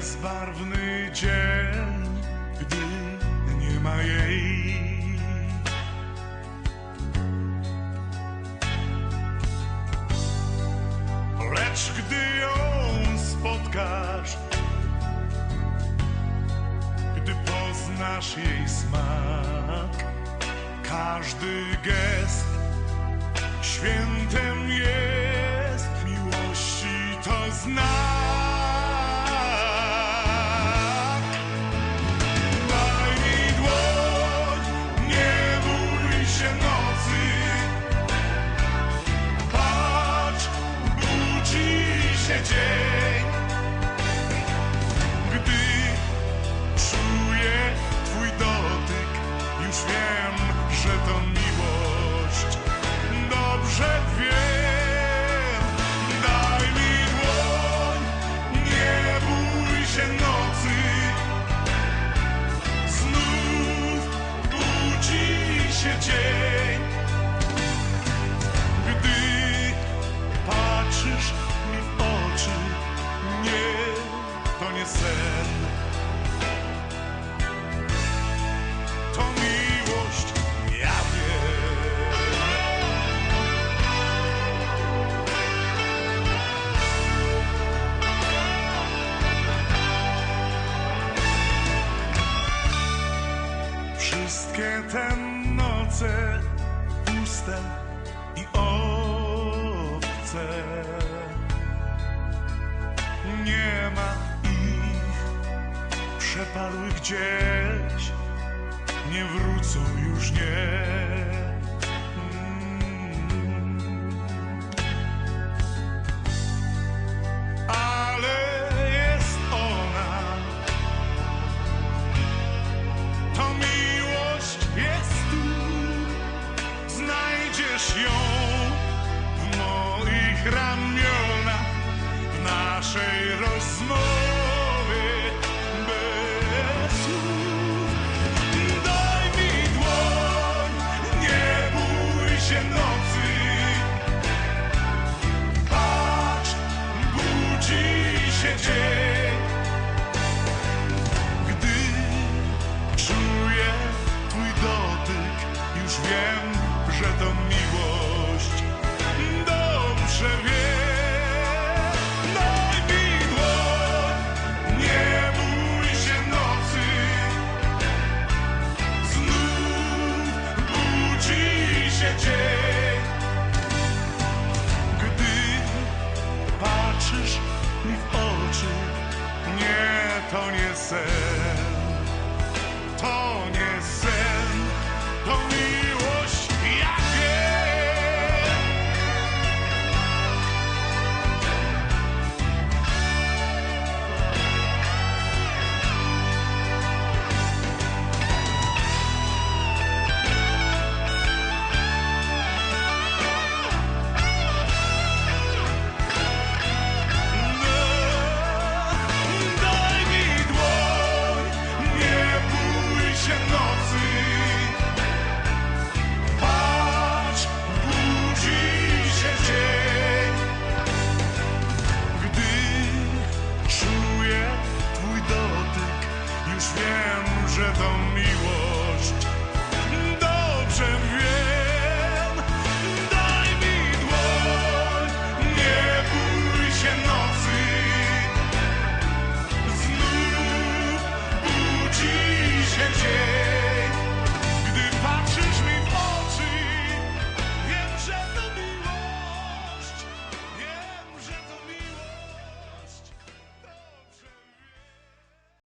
bezbarwny dzień, gdy nie ma jej. Lecz gdy ją spotkasz, gdy poznasz jej smak, każdy gest świętem jest miłości to znak. Wszystkie te noce puste i obce. Nie ma ich, przepadły gdzieś, nie wrócą już nie. Znajdziesz ją w moich ramionach, w naszej rozmowie